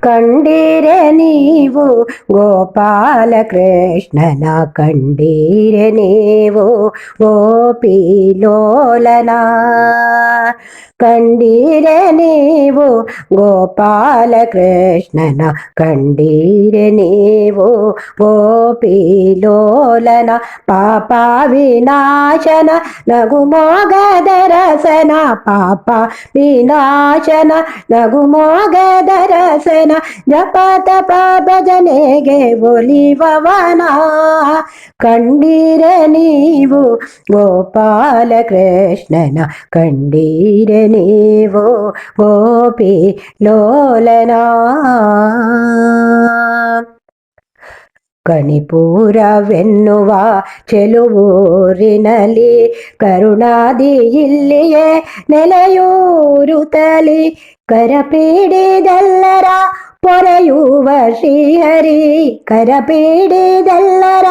ಕಂಡೀರೆ ನೀವು ಗೋಪಾಲ ಕೃಷ್ಣನ ಕಂಡೀರೆ ನೀವು ఓ పీలోలనా కండీరే నీవు గోపాలకృష్ణన? కండీరే నీవు ఓ పాప వినాశన నగుమోగదరసన పాప వినాశన నగుమోగదరసన జప తప భజನೆಗೆ ఒలివవనా ತಪ ಭಜನೆಗೆ ಒಲಿವವನ ಕಂಡೀರ ನೀವು ಗೋಪಾಲ ಕೃಷ್ಣನ ಕಂಡೀರ ನೀವು ಗೋಪಿ ಲೋಲನ ಕಣಿಪುರವೆನ್ನುವ ಚೆಲುವೂರಿನಲ್ಲಿ ಕರುಣಾದಿ ಇಲ್ಲಿಯೇ ನೆಲೆಯೂರುತ್ತಲಿ ಕರಪೀಡಿದೆಲ್ಲರ ಪೊರೆಯುವ ಶ್ರೀಹರಿ ಕರಪೀಡಿದೆಲ್ಲರ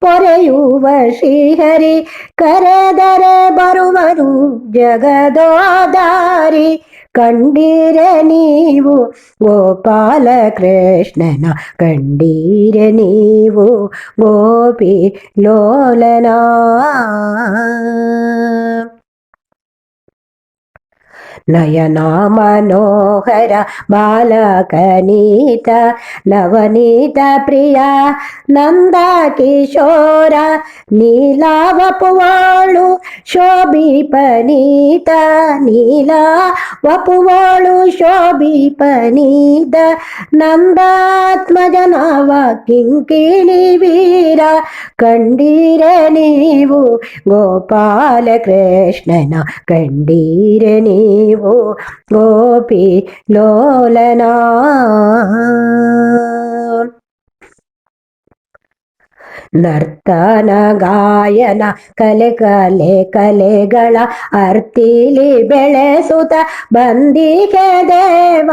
ಪೊರೆಯುವ ಶ್ರೀಹರಿ ಕರೆದರೆ ಬರುವರು ಜಗದೋದಾರಿ ಕಂಡೀರ ನೀವು ಗೋಪಾಲ ಕೃಷ್ಣನ ಕಂಡೀರ ನೀವು ಗೋಪಿ ಲೋಲನ ನಯನ ಮನೋಹರ ಬಾಲಕನೀತ, ನವನೀತ ಪ್ರಿಯ ನಂದ ಕಿಶೋರ ನೀಲಾವಪುವಾಳು ಶೋಭಿಪನೀತ ನೀಲ ವಪುವಾಳು ಶೋಭಿಪನೀತ, ನಂದಾತ್ಮಜನವ ಕಿಂಕಿಣಿ ವೀರ, ಕಂಡೀರ ನೀವು ಗೋಪಾಲ ಕೃಷ್ಣನ ಕಂಡೀರ ನೀವು నీవు గోపి లోలనా. ನರ್ತನ ಗಾಯನ ಕಲೆ ಕಲೆ ಕಲೆಗಳ ಅರ್ತಿಲಿ ಬೆಳೆಸುತ್ತ ಬಂದಿಗೆ ದೇವ,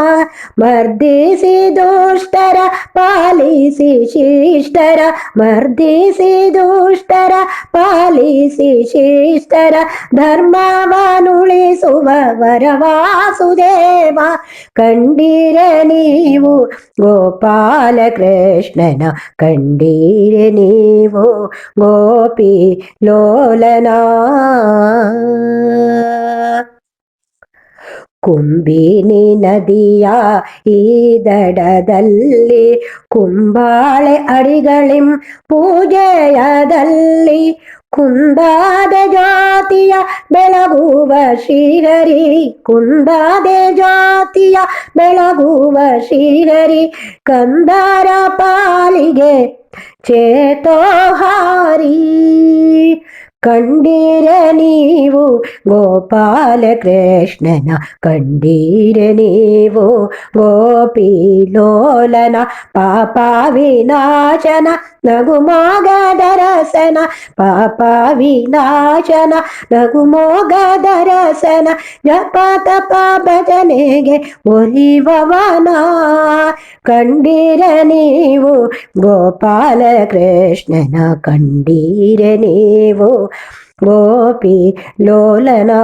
ಮರ್ದಿಸಿ ದುಷ್ಟರ, ಪಾಲಿಸಿ ಶಿಷ್ಟರ, ಮರ್ದಿಸಿ ದುಷ್ಟರ, ಪಾಲಿಸಿ ಶಿಷ್ಟರ, ಧರ್ಮವನುಳಿಸುವ ವರವಾಸುದೇವ. ಕಂಡೀರ ನೀವು ಗೋಪಾಲ ಕೃಷ್ಣನ ಕಂಡೀರ ನೀವು ಗೋಪಿ ಲೋಲನಾ ಕುಂಬಿನಿ ನದಿಯ ಈ ದಡದಲ್ಲಿ ಕುಂಬಾಳೆ ಅಡಿಗಳಿಂ ಪೂಜೆಯದಲ್ಲಿ ಕುಂದಾದ ಜ್ಯೋತಿಯ ಬೆಳಗುವ ಶ್ರೀಹರಿ ಕುಂದಾದ ಜ್ಯೋತಿಯ ಬೆಳಗುವ ಶ್ರೀಹರಿ ಕಂದರ ಪಾಲಿಗೆ ചേതോഹാരി കണ്ടിരനീ ಗೋಪಾಲ ಕೃಷ್ಣನ ಕಂಡೀರ ನೀವು ಗೋಪಿ ಲೋಲನ ಪಾಪ ವಿನಾಶನ ನಗು ರಸನ ಪಾಪ ವಿನಾಶನ ನಗು ಮೋಗದರಸನ ಜಪ ತಪ ಭಜನೆಗೆ ಒಲಿವವನ ಕಂಡೀರ ನೀವು ಗೋಪಾಲ ಕೃಷ್ಣನ ಕಂಡೀರ ನೀವು గోపి లోలనా?